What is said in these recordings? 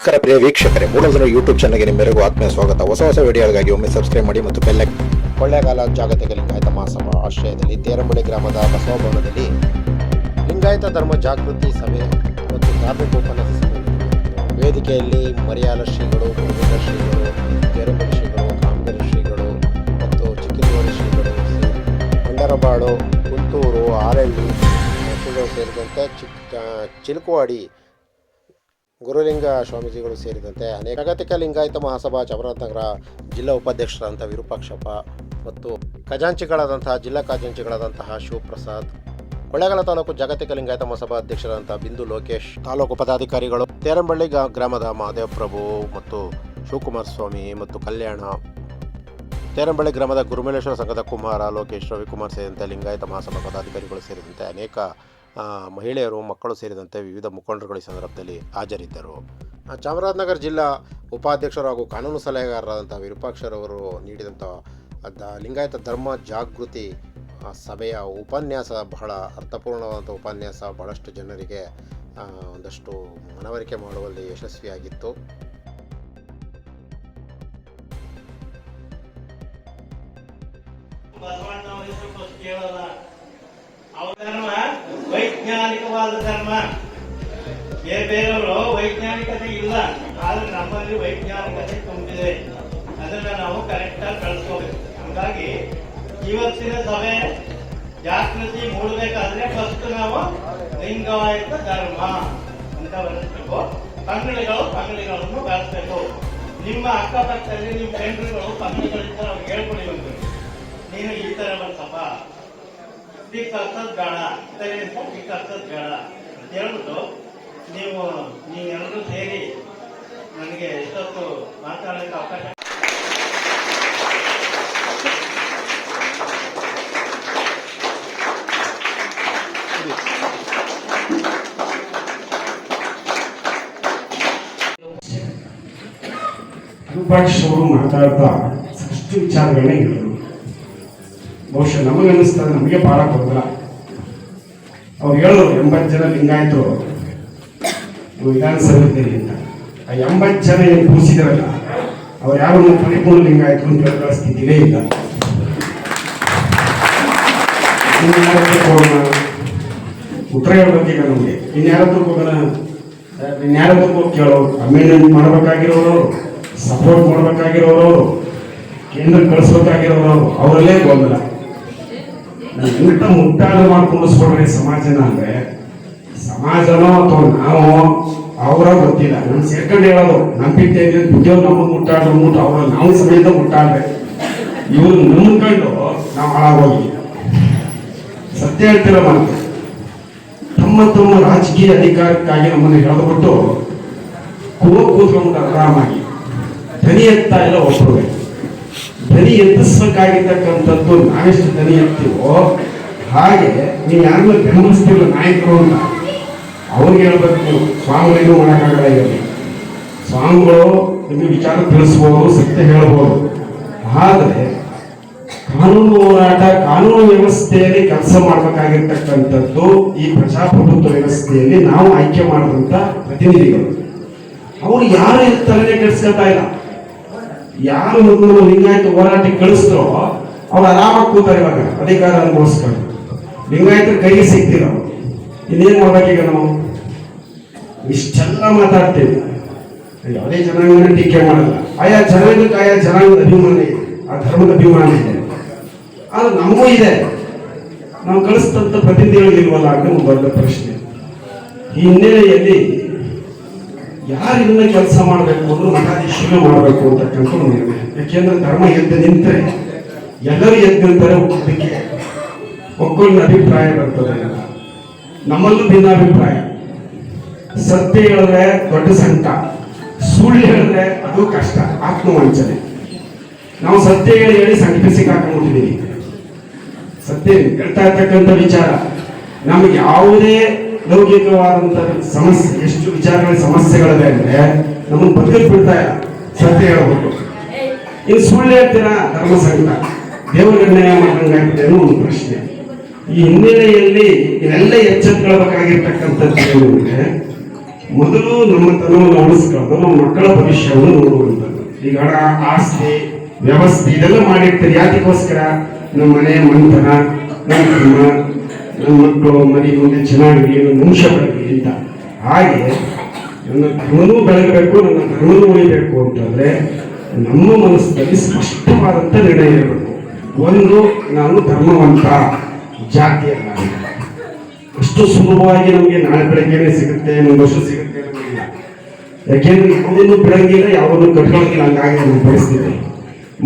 ನಮಸ್ಕಾರ ಪ್ರಿಯ ವೀಕ್ಷಕರೇ ಮೂಲದ ಯೂಟ್ಯೂಬ್ ಚಾನಲ್ಗೆ ನಿಮ್ಮೆಲ್ಲರಿಗೂ ಆತ್ಮೀಯ ಸ್ವಾಗತ. ಹೊಸ ಹೊಸ ವಿಡಿಯೋಗಳಿಗಾಗಿ ಒಮ್ಮೆ ಸಬ್ಸ್ಕ್ರೈಬ್ ಮಾಡಿ ಮತ್ತು ಬೆಲ್ಲ ಕೊಳ್ಳೇಗಾಲ ಜಾಗತಿಕ ಲಿಂಗಾಯತ ಮಹಾಸಭಾ ಆಶ್ರಯದಲ್ಲಿ ತೇರಂಬಳ್ಳಿ ಗ್ರಾಮದ ಬಸವಭವನದಲ್ಲಿ ಲಿಂಗಾಯತ ಧರ್ಮ ಜಾಗೃತಿ ಸಭೆ ಮತ್ತು ಧಾರ್ಮಿಕ ಉಪನ್ಯಾಸ ಸಭೆ. ವೇದಿಕೆಯಲ್ಲಿ ಮರಿಯಾಲ ಶ್ರೀಗಳು, ಗೋವಿಂದ ಶ್ರೀಗಳು ತೇರಂಬಳ್ಳಿ ಶ್ರೀಗಳು ಕಾಮಗಿರಿ ಶ್ರೀಗಳು ಮತ್ತು ಚಿಕ್ಕನೂರು ಶ್ರೀಗಳು ಬಂಡರಬಾಳು, ಕುಂತೂರು, ಆರಳ್ಳಿ ಸೇರಿದಂತೆ ಚಿಕ್ಕ ಚಿಲುಕುವಾಡಿ ಗುರುಲಿಂಗ ಸ್ವಾಮೀಜಿಗಳು ಸೇರಿದಂತೆ ಅನೇಕ ಜಾಗತಿಕ ಲಿಂಗಾಯತ ಮಹಾಸಭಾ ಚಾಮರಾಜನಗರ ಜಿಲ್ಲಾ ಉಪಾಧ್ಯಕ್ಷರಾದಂಥ ವಿರೂಪಾಕ್ಷಪ್ಪ ಮತ್ತು ಖಜಾಂಚಿಗಳಾದಂತಹ ಜಿಲ್ಲಾ ಖಜಾಂಚಿಗಳಾದಂತಹ ಶಿವಪ್ರಸಾದ್ ಕೊಳ್ಳೇಗಾಲ ತಾಲೂಕು ಜಾಗತಿಕ ಲಿಂಗಾಯತ ಮಹಾಸಭಾ ಅಧ್ಯಕ್ಷರಾದಂಥ ಬಿಂದು ಲೋಕೇಶ್, ತಾಲೂಕು ಪದಾಧಿಕಾರಿಗಳು ತೇರಂಬಳ್ಳಿ ಗ್ರಾಮದ ಮಹಾದೇವ ಪ್ರಭು ಮತ್ತು ಶಿವಕುಮಾರ ಸ್ವಾಮಿ ಮತ್ತು ಕಲ್ಯಾಣ, ತೇರಂಬಳ್ಳಿ ಗ್ರಾಮದ ಗುರುಮಲೇಶ್ವರ ಸಂಘದ ಕುಮಾರ ಲೋಕೇಶ್, ರವಿಕುಮಾರ್ ಸೇರಿದಂತೆ ಲಿಂಗಾಯತ ಮಹಾಸಭಾ ಪದಾಧಿಕಾರಿಗಳು ಸೇರಿದಂತೆ ಅನೇಕ ಮಹಿಳೆಯರು, ಮಕ್ಕಳು ಸೇರಿದಂತೆ ವಿವಿಧ ಮುಖಂಡರುಗಳ ಸಂದರ್ಭದಲ್ಲಿ ಹಾಜರಿದ್ದರು. ಚಾಮರಾಜನಗರ ಜಿಲ್ಲಾ ಉಪಾಧ್ಯಕ್ಷರು ಹಾಗೂ ಕಾನೂನು ಸಲಹೆಗಾರರಾದಂಥ ವಿರೂಪಾಕ್ಷರವರು ನೀಡಿದಂಥ ದ- ಲಿಂಗಾಯತ ಧರ್ಮ ಜಾಗೃತಿ ಸಭೆಯ ಉಪನ್ಯಾಸ ಬಹಳ ಅರ್ಥಪೂರ್ಣವಾದಂಥ ಉಪನ್ಯಾಸ ಬಹಳಷ್ಟು ಜನರಿಗೆ ಒಂದಷ್ಟು ಮನವರಿಕೆ ಮಾಡುವಲ್ಲಿ ಯಶಸ್ವಿಯಾಗಿತ್ತು. ಬಸವಣ್ಣವ್ರ ಹೆಸರು ಕೇಳೋಲ್ಲ ಧರ್ಮ? ವೈಜ್ಞಾನಿಕವಾದ ಧರ್ಮ. ಬೇರೆ ಬೇರೆಯವರು ವೈಜ್ಞಾನಿಕತೆ ಇಲ್ಲ. ಆದ್ರೆ ನಮ್ಮಲ್ಲಿ ವೈಜ್ಞಾನಿಕತೆ ತುಂಬಿದೆ. ಅದನ್ನ ನಾವು ಕರೆಕ್ಟ್ ಆಗಿ ಕಳ್ಸ್ಕೋಬೇಕು. ಹಂಗಾಗಿ ಇವತ್ತಿನ ಸಭೆ ಜಾಗೃತಿ ಮೂಡಬೇಕಾದ್ರೆ ಫಸ್ಟ್ ನಾವು ಲಿಂಗಾಯತ ಧರ್ಮ ಅಂತ ಬರೆಸ್ಬೇಕು ಪಂಗಡಿಗಳು ಪಂಗಡಿಗಳನ್ನು ಬೆಳೆಸ್ಬೇಕು. ನಿಮ್ಮ ಅಕ್ಕಪಕ್ಕದಲ್ಲಿ ನಿಮ್ಮ ಫ್ರೆಂಡ್ಗಳು ಪಂಗಡಿಗಳಿಂದ ನಾವು ಹೇಳ್ಕೊಡಿ ಬಂದ್ರು. ನೀನು ಈ ತರ ಬಂತಪ್ಪ ಈ ಕಲ್ಸೋದ್ ಬೇಡ. ಇದರಿಂದ ಈ ಕಲ್ಸದ್ ಬೇಡ ಅಂತ ಹೇಳ್ಬಿಟ್ಟು ನೀವು ನೀವೆಲ್ಲರೂ ಸೇರಿ ನನಗೆ ಎಷ್ಟೊತ್ತು ಮಾತಾಡೋಕ್ಕೆ ಅವಕಾಶ ಶೋರೂಮ್ ಮಾಡ್ತಾ ಮಾತಾಡ್ತಾ ಸಾಕಷ್ಟು ವಿಚಾರಗಳನ್ನ ಹೇಳಿದರು ಬಹುಶಃ ನಮಗನ್ನಿಸ್ತದೆ ನಮಗೆ ಭಾಳ ಗೊಂದಲ ಅವ್ರು ಹೇಳು ಎಂಬತ್ತು ಜನ ಲಿಂಗಾಯತರು. ವಿಧಾನಸಭೆಯಲ್ಲಿ ಅಂತ ಆ ಎಂಬತ್ತು ಜನ ಏನು ಕೂಸಿದ್ರಲ್ಲ ಅವ್ರು ಯಾರು ಪರಿಪೂರ್ಣ ಲಿಂಗಾಯಿತು ಅಂತ ಹೇಳೋ ಸ್ಥಿತಿಲೇ ಇಲ್ಲ. ಹೋಗೋಣ? ಉತ್ತರ ನಮಗೆ? ಇನ್ಯಾರತ್ರ ಹೋಗೋಣ? ಇನ್ಯಾರತ್ರ ಹೋಗಿ ಕೇಳೋರು ಅಮೆಂಡ್ಮೆಂಟ್ ಮಾಡಬೇಕಾಗಿರೋರು ಸಪೋರ್ಟ್ ಮಾಡಬೇಕಾಗಿರೋರು, ಕೇಂದ್ರ ಕಳಿಸ್ಬೇಕಾಗಿರೋರು, ಅವರಲ್ಲೇ ಗೊಂದಲ. ಇಂಥ ಮುಟ್ಟಾದ ಮಾಡ್ಕೊಂಡು ಸ್ಕೊಡ್ರಿ ಸಮಾಜನ ಅಂದ್ರೆ, ಸಮಾಜನೋ ಅಥವಾ ನಾವು, ಅವರ ಗೊತ್ತಿಲ್ಲ. ನಮ್ ಸೇರ್ಕೊಂಡು ಹೇಳೋದು ನಂಬಿಕೆ ಬುದ್ಧಿಯವ್ರು ನಮ್ಮ ಮುಟ್ಟಾಡ್ರು ಮುಟ್ಟ ಅವ್ರ ನಾವು ಸಮೇತ ಮುಟ್ಟಾಡ್ರೆ ಇವ್ರು ನಂಬ್ಕೊಂಡು ನಾವು ಹಾಳಾಗೋಗಿ ಸತ್ಯ ಹೇಳ್ತಿರ ಮಾತು? ತಮ್ಮ ತಮ್ಮ ರಾಜಕೀಯ ಅಧಿಕಾರಕ್ಕಾಗಿ ನಮ್ಮನ್ನು ಎಳೆದುಬಿಟ್ಟು ಕೂತ್ಕೊಂಡು ಆರಾಮಾಗಿ ಧ್ವನಿ ಎತ್ತಾ ಇಲ್ಲ ಒಬ್ಬರು ಧ್ವನಿ ಎತ್ತಿಸ್ಬೇಕಾಗಿರ್ತಕ್ಕಂಥದ್ದು ನಾವೆಷ್ಟು ದನಿ ಎತ್ತೀವೋ, ಹಾಗೆ ನೀವು ಯಾರನ್ನ ಬೆಂಬಲಿಸ್ತಿಲ್ಲ ನಾಯಕರು ಅಂತ ಅವ್ರಿಗೆ ಹೇಳ್ಬೇಕು ನೀವು, ಸ್ವಾಮಿಗಳಿಗೂ ಮಾಡೋಕ್ಕಾಗಲ್ಲ ಇರಲಿ ಸ್ವಾಮಿಗಳು ನಿಮಗೆ ವಿಚಾರ ತಿಳಿಸ್ಬೋದು, ಸತ್ಯ ಹೇಳ್ಬೋದು. ಆದರೆ, ಕಾನೂನು ಹೋರಾಟ, ಕಾನೂನು ವ್ಯವಸ್ಥೆಯಲ್ಲಿ ಕೆಲಸ ಮಾಡಬೇಕಾಗಿರ್ತಕ್ಕಂಥದ್ದು ಈ ಪ್ರಜಾಪ್ರಭುತ್ವ ವ್ಯವಸ್ಥೆಯಲ್ಲಿ ನಾವು ಆಯ್ಕೆ ಮಾಡಿದಂಥ ಪ್ರತಿನಿಧಿಗಳು. ಅವರು ಯಾರು ಇದು ತಲೆನೇ ಕೆಡಿಸ್ಕೊತಾ ಇಲ್ಲ? ಯಾರು ಲಿಂಗಾಯತ ಹೋರಾಟಕ್ಕೆ ಕಳಿಸ್ತೋ ಅವ್ರು ಆರಾಮಾಗಿ ಕೂತಾರೆ ಇವಾಗ ಅಧಿಕಾರ ಅನುಭವಿಸ್ಕೊಂಡು ಲಿಂಗಾಯತರ ಕೈಗೆ ಸಿಗ್ತಿಲ್ಲ ಇನ್ನೇನು ಮಾಡ್ಬೇಕೀಗ ನಾವು? ಇಷ್ಟೆಲ್ಲ ಮಾತಾಡ್ತೇವೆ. ಯಾವುದೇ ಜನಾಂಗನ ಟೀಕೆ ಮಾಡಲ್ಲ. ಆಯಾ ಜನಾಂಗಕ್ಕೆ ಆಯಾ ಜನಾಂಗದ ಅಭಿಮಾನಿ ಆ ಧರ್ಮದ ಅಭಿಮಾನಿ ಇದೆ. ಆದ್ರೆ ನಮಗೂ ಇದೆ. ನಾವು ಕಳಿಸ್ತಂತ ಪ್ರತಿನಿಧಿಗಳಿಗೆ ಇಲ್ವಲ್ಲ ಅಂತ ಒಂದು ದೊಡ್ಡ ಪ್ರಶ್ನೆ. ಈ ಹಿನ್ನೆಲೆಯಲ್ಲಿ ಯಾರು ಇದನ್ನ ಕೆಲಸ ಮಾಡಬೇಕು ಅಂದ್ರೆ ಮಠಾಧೀಶರು ಮಾಡಬೇಕು ಅಂತ ನಿರ್ಣಯ ಯಾಕೆಂದ್ರೆ ಧರ್ಮ ಎದ್ದು ನಿಂತರೆ ಎಲ್ಲರೂ ಎದ್ದು ನಿಂತರೆ ಅದಕ್ಕೆ ಒಕ್ಕೊಂದು ಅಭಿಪ್ರಾಯ ಬರ್ತದೆ. ನಮ್ಮಲ್ಲೂ ಭಿನ್ನಾಭಿಪ್ರಾಯ. ಸತ್ಯ ಹೇಳಿದ್ರೆ ದೊಡ್ಡ ಸಂಕಟ. ಸುಳ್ಳು ಹೇಳಿದ್ರೆ ಅದು ಕಷ್ಟ. ಆತ್ಮವಂಚನೆ. ನಾವು ಸತ್ಯ ಹೇಳಿ ಹೇಳಿ ಸಂಕಟ ಸಿಕ್ಕಾಕೊಂಡ್ಬಿಟ್ಟಿದ್ದೀವಿ ಸತ್ಯ ಹೇಳ್ತಾ ಇರ್ತಕ್ಕಂಥ ವಿಚಾರ. ನಮ್ಗೆ ಯಾವುದೇ ಲೌಕಿಕವಾದಂತ ಸಮಸ್ಯೆ, ಎಷ್ಟು ವಿಚಾರಗಳ ಸಮಸ್ಯೆಗಳಿದೆ ಅಂದ್ರೆ ನಮ್ಮ ಬದುಕಲು ಬಿಡ್ತಾ ಸತ್ಯ ಹೇಳ್ಬೇಕು ಇನ್ನು ಸುಳ್ಳು ಹೇಳ್ತೀರಾ? ಧರ್ಮ ಸಂಕಟ. ದೇವರ ನಿರ್ಣಯ ಮಾಡ್ದಂಗಾಗ್ತದೆ ಅನ್ನೋ ಒಂದು ಪ್ರಶ್ನೆ. ಈ ಹಿನ್ನೆಲೆಯಲ್ಲಿ ಇವೆಲ್ಲ ಎಚ್ಚೆತ್ಕೊಳ್ಬೇಕಾಗಿರ್ತಕ್ಕಂಥದ್ದು ಅಂದ್ರೆ ಮೊದಲು ನಮ್ಮ ತನವನ್ನು ಉಳಿಸ್ಕೊಂಡು ನಮ್ಮ ಮಕ್ಕಳ ಭವಿಷ್ಯವನ್ನು ನೋಡುವಂಥದ್ದು. ಈಗ ಹಣ, ಆಸ್ತಿ, ವ್ಯವಸ್ಥೆ ಇದೆಲ್ಲ ಮಾಡಿರ್ತೀರಿ. ಯಾತಕ್ಕೋಸ್ಕರ? ನಮ್ಮ ಮನೆ ಮಂತನ ನಮ್ಮ ನನ್ನ ಮಕ್ಕಳು ಮರಿ ಮುಂದೆ ಚೆನ್ನಾಗಿ ಮನುಷ್ಯ ವಂಶ ಬೆಳಗಲಿ ಅಂತ. ಹಾಗೆ ನನ್ನ ಧರ್ಮನೂ ಬೆಳಗಬೇಕು, ನನ್ನ ಧರ್ಮನೂ ಉಳಿಬೇಕು ಅಂತಂದ್ರೆ ನಮ್ಮ ಮನಸ್ಸಿನಲ್ಲಿ ಸ್ಪಷ್ಟವಾದಂಥ ನಿರ್ಣಯ ಇರಬೇಕು. ಒಂದು, ನಾನು ಧರ್ಮವಂತ ಜಾತಿ. ಅಷ್ಟು ಸುಲಭವಾಗಿ ನಮಗೆ ನಾಳೆ ಬೆಳಗ್ಗೆನೆ ಸಿಗುತ್ತೆ ಒಂದು ವರ್ಷ ಸಿಗುತ್ತೆ ಯಾಕೆಂದ್ರೆ ಯಾವುದನ್ನು ಬೆಳಗ್ಗೆಲ್ಲ ಯಾವುದನ್ನು ಕಟ್ಕೊಳ್ಳೋದಿಲ್ಲ ಹಂಗಾಗಿ ನಮ್ಮ ಪರಿಸ್ಥಿತಿ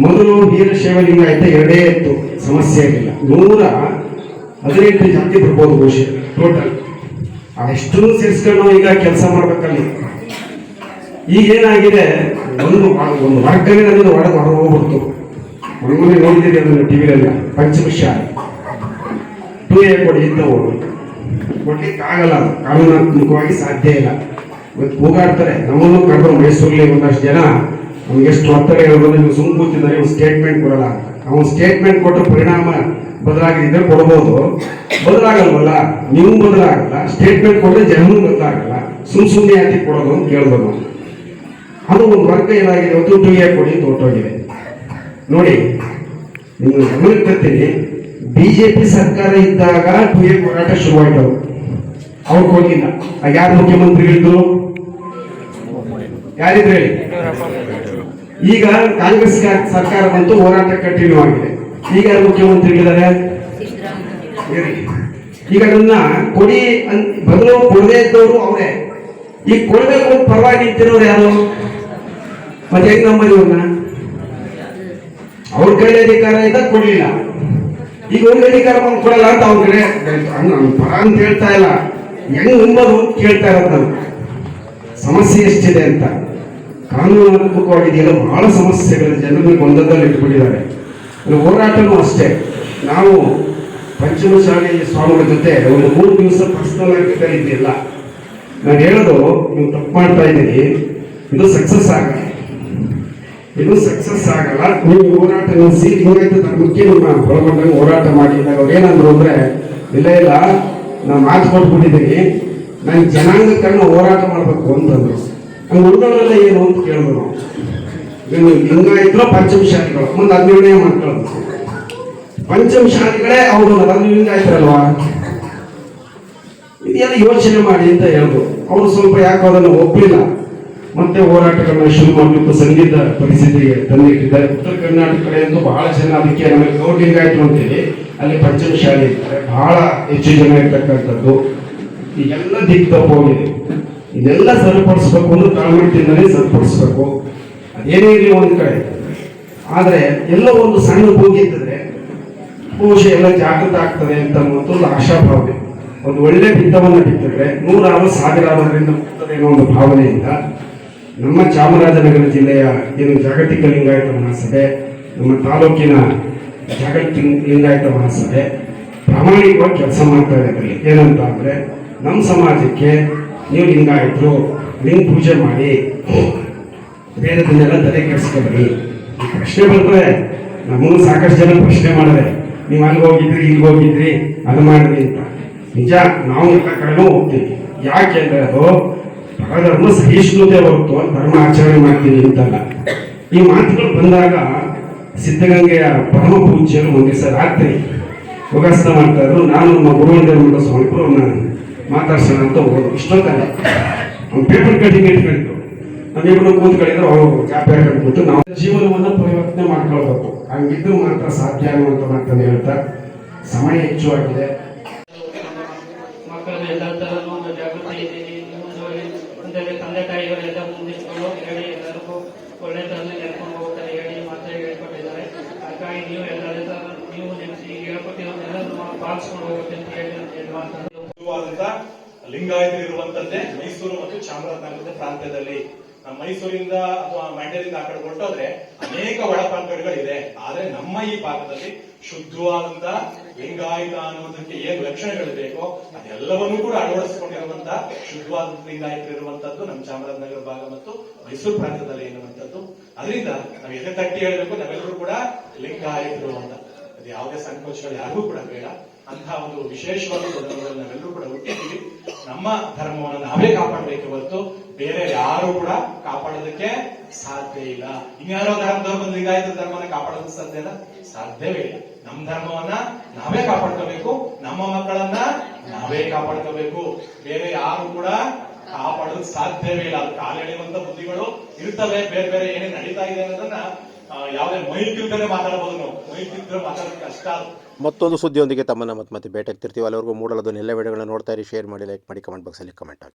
ಮೊದಲು ವೀರಶೈವ ಲಿಂಗಾಯತ ಎರಡೇ ಇತ್ತು ಸಮಸ್ಯೆ ಆಗಿಲ್ಲ ನೂರ ಹದಿನೆಂಟು ಜಾತಿ ಬರ್ಬೋದು ಬಹುಶಃ ಟೋಟಲ್ ಅದೆಷ್ಟು ಸೇರಿಸ್ಕೊಂಡು ಈಗ ಕೆಲಸ ಮಾಡ್ಬೇಕಲ್ಲಿ. ಈಗ ಏನಾಗಿದೆ? ಒಂದು ಒಂದು ವರ್ಗನೇ ನಮಗೆ ಹೊರಗೆ ಹೊರ ಹೋಗ್ಬಿಡ್ತು. ಮೊನ್ನೆ ನೋಡಿದ್ದೀರಿ ಅದನ್ನು ಟಿ ವಿಲೆಲ್ಲ ಪಂಚಮಿಷ ಟೂ ಎ ಕೊಡಿ ಇದ್ದವು ಕೊಡ್ಲಿಕ್ಕಾಗಲ್ಲ. ಕಾನೂನಾತ್ಮಕವಾಗಿ ಸಾಧ್ಯ ಇಲ್ಲ. ಇವತ್ತು ಕೂಗಾಡ್ತಾರೆ. ನಮ್ಮನ್ನು ಕರೆದು ಮೈಸೂರಲ್ಲಿ ಒಂದಷ್ಟು ಜನ. ನಮ್ಗೆ ಎಷ್ಟು ಒತ್ತಡ ಹೇಳ್ಬೋದು. ನೀವು ಸುಮ್ಮ ಕೂತಿದ್ದಾರೆ ಇವ್ನು ಸ್ಟೇಟ್ಮೆಂಟ್ ಕೊಡಲ್ಲ ಅವ್ನು ಸ್ಟೇಟ್ಮೆಂಟ್ ಕೊಟ್ಟರೆ ಪರಿಣಾಮ ಬದಲಾಗಿದ್ರೆ ಕೊಡ್ಬೋದು. ಬದಲಾಗಲ್ವಲ್ಲ? ನೀವು ಬದಲಾಗಲ್ಲ ಸ್ಟೇಟ್ಮೆಂಟ್ ಕೊಟ್ಟರೆ ಜನರು ಬದಲಾಗಲ್ಲ. ಸುಮ್ ಸುಮ್ಮನೆ ಯಾಕೆ ಕೊಡೋದು ಅಂತ ಕೇಳ್ಬೋದು ಅದು ಒಂದು ವರ್ಗ ಏನಾಗಿದೆ? ಎ ಕೊಡಿ ಅಂತ ನೋಡಿ ನಿಮ್ಮ ಗಮನಕ್ಕೆ ಬಿಜೆಪಿ ಸರ್ಕಾರ ಇದ್ದಾಗ ಟು ಎ ಹೋರಾಟ ಶುರುವಾಯಿತು ಅವ್ರು ಕೊಡಲಿಲ್ಲ. ಆಗ ಯಾರು ಮುಖ್ಯಮಂತ್ರಿಗಳಿದ್ರು ಯಾರಿದ್ರು ಹೇಳಿ? ಈಗ ಕಾಂಗ್ರೆಸ್ ಸರ್ಕಾರ ಬಂತು ಹೋರಾಟ ಕಂಟಿನ್ಯೂ ಆಗಿದೆ ಈಗ ಮುಖ್ಯಮಂತ್ರಿ ಮುಖ್ಯಮಂತ್ರಿಗಳಿದ್ದಾರೆ. ಈಗ ಅದನ್ನ ಕೊಡಿ ಅನ್- ಬದಲು ಕೊಡದೇ ಇದ್ದವರು ಅವರೇ. ಈಗ ಕೊಡಬೇಕು ಅಂತ ಪರವಾಗಿ ನಿಂತಿರೋರು ಯಾರು? ಮತ್ತೆ ಹೆಂಗ್ ನಂಬರ್ ಇವ್ರನ್ನ ಅವ್ರ ಕಡೆ ಅಧಿಕಾರ ಇದ್ದ ಕೊಡ್ಲಿಲ್ಲ. ಈಗ ಒಂದು ಅಧಿಕಾರ ಬಂದು ಕೊಡಲ್ಲ ಅಂತ ಅವ್ರ ಕಡೆ? ಪರ ಅಂತ ಹೇಳ್ತಾ ಇಲ್ಲ. ಹೆಂಗ್ ನಂಬೋದು ಅಂತ ಕೇಳ್ತಾ ಇರೋದು ನಾನು. ಸಮಸ್ಯೆ ಎಷ್ಟಿದೆ ಅಂತ. ಕಾನೂನಾತ್ಮಕವಾಗಿ ಬಹಳ ಸಮಸ್ಯೆಗಳು ಜನರಿಗೆ ಗೊಂದಲದಲ್ಲಿ ಇನ್ನು ಹೋರಾಟನೂ ಅಷ್ಟೇ. ನಾವು ಪಂಚಮಶಾಲಿ ಸ್ವಾಮಿಗಳ ಜೊತೆ ಒಂದು ಮೂರು ದಿವಸ ಪರ್ಸನಲ್ ಆಗಿ ಕರೀತಿಲ್ಲ ನಾನು ಹೇಳೋದು, ನೀವು ತಪ್ಪು ಮಾಡ್ತಾ ಇದ್ದೀನಿ ಇದು ಸಕ್ಸಸ್ ಆಗಲ್ಲ. ಇದು ಸಕ್ಸಸ್ ಆಗಲ್ಲ. ನೀವು ಹೋರಾಟ ನಿಲ್ಲಿಸಿ ಲಿಂಗಾಯತ ಧರ್ಮಕ್ಕೆ ನಿಮ್ಮ ಒಳಗೊಂಡಾಗ ಹೋರಾಟ ಮಾಡಿ ಅವ್ರು ಏನಂದ್ರು ಅಂದ್ರೆ, ಇಲ್ಲ ಇಲ್ಲ, ನಾನು ಮಾತು ಕೊಟ್ಬಿಟ್ಟಿದ್ದೀನಿ. ನಾನು ಜನಾಂಗಕ್ಕನ್ನು ಹೋರಾಟ ಮಾಡಬೇಕು ಅಂತಂದ್ರು. ನಮ್ಮ ಉಳಿದವರೆಲ್ಲ ಏನು ಅಂತ ಕೇಳಿದ್ರು ಲಿಂಗಾಯತರು ಪಂಚಮಶಾಲಿಗಳು ಮುಂದೆ ಅದು ನಿರ್ಣಯ ಪಂಚಮಶಾಲಿಗಳೇ ಅವರು ಅದು ಲಿಂಗಾಯತರಲ್ವಾ ಇದೆಲ್ಲ ಯೋಚನೆ ಮಾಡಿ ಅಂತ ಹೇಳ್ಬೋದು. ಅವರು ಸ್ವಲ್ಪ ಯಾಕೋ ಅದನ್ನು ಒಪ್ಪಲಿಲ್ಲ ಮತ್ತೆ ಹೋರಾಟಗಳನ್ನ ಶುರು ಮಾಡಬೇಕು ಸಂಗೀತ ಪರಿಸ್ಥಿತಿಗೆ ತಂದಿಟ್ಟಿದ್ದಾರೆ. ಉತ್ತರ ಕರ್ನಾಟಕ ಕಡೆಯಿಂದ ಬಹಳ ಜನ ಅದಕ್ಕೆ ನಮಗೆ ಗೌರ್ಲಿಂಗಾಯ್ತು ಅಂತೇಳಿ ಅಲ್ಲಿ ಪಂಚಮಶಾಲಿ ಇರ್ತಾರೆ. ಬಹಳ ಹೆಚ್ಚು ಜನ ಇರ್ತಕ್ಕಂಥದ್ದು. ಎಲ್ಲ ದಿಕ್ ತಪ್ಪೋಗಿದೆ. ಇದೆಲ್ಲ ಸರಿಪಡಿಸ್ಬೇಕು ಅಂದ್ರೆ ತಾಳ್ಮಟ್ಟಿಂದಲೇ ಸರಿಪಡಿಸ್ಬೇಕು. ಅದೇನೇ ಇರಲಿ ಒಂದು ಕಡೆ. ಆದರೆ ಎಲ್ಲ ಒಂದು ಸಣ್ಣ ಹೋಗಿದ್ದರೆ ಬಹುಶಃ ಎಲ್ಲ ಜಾಗೃತ ಆಗ್ತದೆ ಅಂತ ಒಂದು ಆಶಾಭಾವನೆ. ಒಂದು ಒಳ್ಳೆ ಬಿತ್ತವನ್ನು ಬಿತ್ತಿದ್ರೆ ನೂರಾರು ಸಾವಿರಾರರಿಂದ ಮುಕ್ತದೆ ಅನ್ನೋ ಒಂದು ಭಾವನೆಯಿಂದ ನಮ್ಮ ಚಾಮರಾಜನಗರ ಜಿಲ್ಲೆಯ ಏನು ಜಾಗತಿಕ ಲಿಂಗಾಯತ ಮಹಾಸಭೆ, ನಮ್ಮ ತಾಲೂಕಿನ ಜಾಗತಿಕ ಲಿಂಗಾಯತ ಮಹಾಸಭೆ ಪ್ರಾಮಾಣಿಕವಾಗಿ ಕೆಲಸ ಮಾಡ್ತಾ ಇದೆ ಏನಂತ ಅಂದರೆ ನಮ್ಮ ಸಮಾಜಕ್ಕೆ ನೀವು ಲಿಂಗಾಯತರು, ಲಿಂಗ ಪೂಜೆ ಮಾಡಿ ಬೇರೆದನ್ನೆಲ್ಲ ತಲೆ ಕೆಡಿಸ್ಕೊಬೇಡಿ. ಈ ಪ್ರಶ್ನೆ ಬಂದ್ರೆ ನಮಗೂ ಸಾಕಷ್ಟು ಜನ ಪ್ರಶ್ನೆ ಮಾಡಿದ್ರೆ, ನೀವು ಅಲ್ಲಿ ಹೋಗಿದ್ರಿ, ಇಲ್ಲಿ ಹೋಗಿದ್ರಿ, ಅದು ಮಾಡಿದ್ರಿ ಅಂತ. ನಿಜ, ನಾವು ಎಲ್ಲ ಕಡೆನೂ ಹೋಗ್ತೀವಿ. ಯಾಕೆ ಅಂದ್ರೆ ಅದು ಪರಧರ್ಮ ಸಹಿಷ್ಣುತೆ ಹೊರತು ಧರ್ಮ ಆಚರಣೆ ಮಾಡ್ತೀವಿ ಅಂತಲ್ಲ. ಈ ಮಾತುಗಳು ಬಂದಾಗ ಸಿದ್ಧಗಂಗೆಯ ಪರಮ ಪೂಜ್ಯರು ಒಂದು ದಿವಸ ರಾತ್ರಿ ಯೋಗಾಸನ ಮಾಡ್ತಾ ನಾನು ನಮ್ಮ ಗುರುವಂದೇವ ಸ್ವಾಮಿಗಳು ಅವ್ರನ್ನ ಮಾತಾಡ್ಸೋಣ ಅಂತ ಹೋದ್ರು. ಇಷ್ಟೊತ್ತಲ್ಲ. ಅವ್ನು ಪೇಪರ್ ಕಟ್ಟಿಂಗ್ ಇಟ್ಕೊಂಡಿದ್ರು. ನಾವಿಬ್ರು ಕೂತ್ಕೊಂಡಿದ್ರು ಅವರು ಜಾಪ್ಯಾರ ಕೂತು ನಾವು ಜೀವನವನ್ನ ಪರಿವರ್ತನೆ ಮಾಡ್ಕೊಳ್ಬೇಕು. ಹಂಗಿದ್ರು ಮಾತ್ರ ಸಾಧ್ಯ ಅನ್ನುವಂಥ ಮಾತನ್ನು ಹೇಳ್ತಾ ಸಮಯ ಹೆಚ್ಚು ಆಗಿದೆ. ಲಿಂಗಾಯತ ಎಲ್ಲ ತರನು ಜಾಗೃತಿ ಇದೆ. ತಂದೆ ತಾಯಿಗಳೆಲ್ಲ ಮುಂದಿಟ್ಕೊಂಡು ಹೇಳಿ ಎಲ್ಲರಿಗೂ ಹೋಗ್ತಾರೆ ಹೇಳಿ ಮತ್ತೆ ಹೇಳ್ಕೊಟ್ಟಿದ್ದಾರೆ. ಹಾಗಾಗಿ ನೀವು ಎಲ್ಲ ನೀವು ನೆನೆಸಿ ಹೇಳ್ಕೊಟ್ಟಿರೋದೆಲ್ಲ ಪಾಲಿಸ್ಕೊಂಡು ಹೋಗುತ್ತೆ ಅಂತ ಹೇಳಿ ಲಿಂಗಾಯತರು ಇರುವಂತದ್ದೇ ಮೈಸೂರು ಮತ್ತು ಚಾಮರಾಜನಗರದ ಪ್ರಾಂತ್ಯದಲ್ಲಿ ನಮ್ಮ ಮೈಸೂರಿಂದ ಅಥವಾ ಮಂಡ್ಯದಿಂದ ಆ ಕಡೆ ಹೊರಟೋದ್ರೆ ಅನೇಕ ಇದೆ ಆದ್ರೆ ನಮ್ಮ ಈ ಭಾಗದಲ್ಲಿ ಶುದ್ಧವಾದಂತ ಲಿಂಗಾಯತ ಅನ್ನೋದಕ್ಕೆ ಏನು ಲಕ್ಷಣಗಳು ಬೇಕೋ ಅದೆಲ್ಲವನ್ನೂ ಕೂಡ ಅಳವಡಿಸಿಕೊಂಡಿರುವಂತ ಶುದ್ಧವಾದ ಲಿಂಗಾಯತರು ಇರುವಂತದ್ದು ನಮ್ಮ ಚಾಮರಾಜನಗರ ಭಾಗ ಮತ್ತು ಮೈಸೂರು ಪ್ರಾಂತ್ಯದಲ್ಲಿ ಇರುವಂತದ್ದು. ಅದರಿಂದ ನಾವು ಎದೆ ತಟ್ಟಿ ಹೇಳಬೇಕು, ನಾವೆಲ್ಲರೂ ಕೂಡ ಲಿಂಗಾಯತರು ಅಂತ. ಅದು ಯಾವುದೇ ಸಂಕೋಚಗಳು ಯಾರಿಗೂ ಕೂಡ ಬೇಡ. ಅಂತಹ ಒಂದು ವಿಶೇಷವಾದ ನಾವೆಲ್ಲರೂ ಕೂಡ ಹುಟ್ಟಿದ್ದೀವಿ. ನಮ್ಮ ಧರ್ಮವನ್ನು ನಾವೇ ಕಾಪಾಡಬೇಕು ಹೊರತು ಬೇರೆ ಯಾರು ಕೂಡ ಕಾಪಾಡೋದಕ್ಕೆ ಸಾಧ್ಯ ಇಲ್ಲ. ಇನ್ಯಾರೋ ಧರ್ಮದವ್ರು ಬಂದು ಲಿಂಗಾಯತ ಧರ್ಮನ ಕಾಪಾಡೋದು ಸಾಧ್ಯ ಇಲ್ಲ? ಸಾಧ್ಯವೇ ಇಲ್ಲ. ನಮ್ಮ ಧರ್ಮವನ್ನ ನಾವೇ ಕಾಪಾಡ್ಕೋಬೇಕು, ನಮ್ಮ ಮಕ್ಕಳನ್ನ ನಾವೇ ಕಾಪಾಡ್ಕೋಬೇಕು. ಬೇರೆ ಯಾರು ಕೂಡ ಕಾಪಾಡೋದಕ್ಕೆ ಸಾಧ್ಯವೇ ಇಲ್ಲ. ಅದು ಕಾಲೆಳೆಯುವಂತ ಬುದ್ಧಿಗಳು ಇರ್ತವೆ, ಬೇರೆ ಬೇರೆ ಏನೇ ನಡೀತಾ ಇದೆ ಅನ್ನೋದನ್ನ ಮತ್ತೊಂದು ಸುದ್ದಿಯೊಂದಿಗೆ ತಮ್ಮನ್ನ ಮತ್ತೆ ಮತ್ತೆ ಭೇಟಿ ಆಗ್ತಿರ್ತೀವಿ ಅಲ್ಲಿವರೆಗೂ ಮೂಡಲದು ಎಲ್ಲ ವಿಡಿಯೋಗಳನ್ನ ನೋಡ್ತಾ ಇರಿ ಶೇರ್ ಮಾಡಿ ಲೈಕ್ ಮಾಡಿ ಕಮೆಂಟ್ ಬಾಕ್ಸಲ್ಲಿ ಕಮೆಂಟ್ ಹಾಕಿ.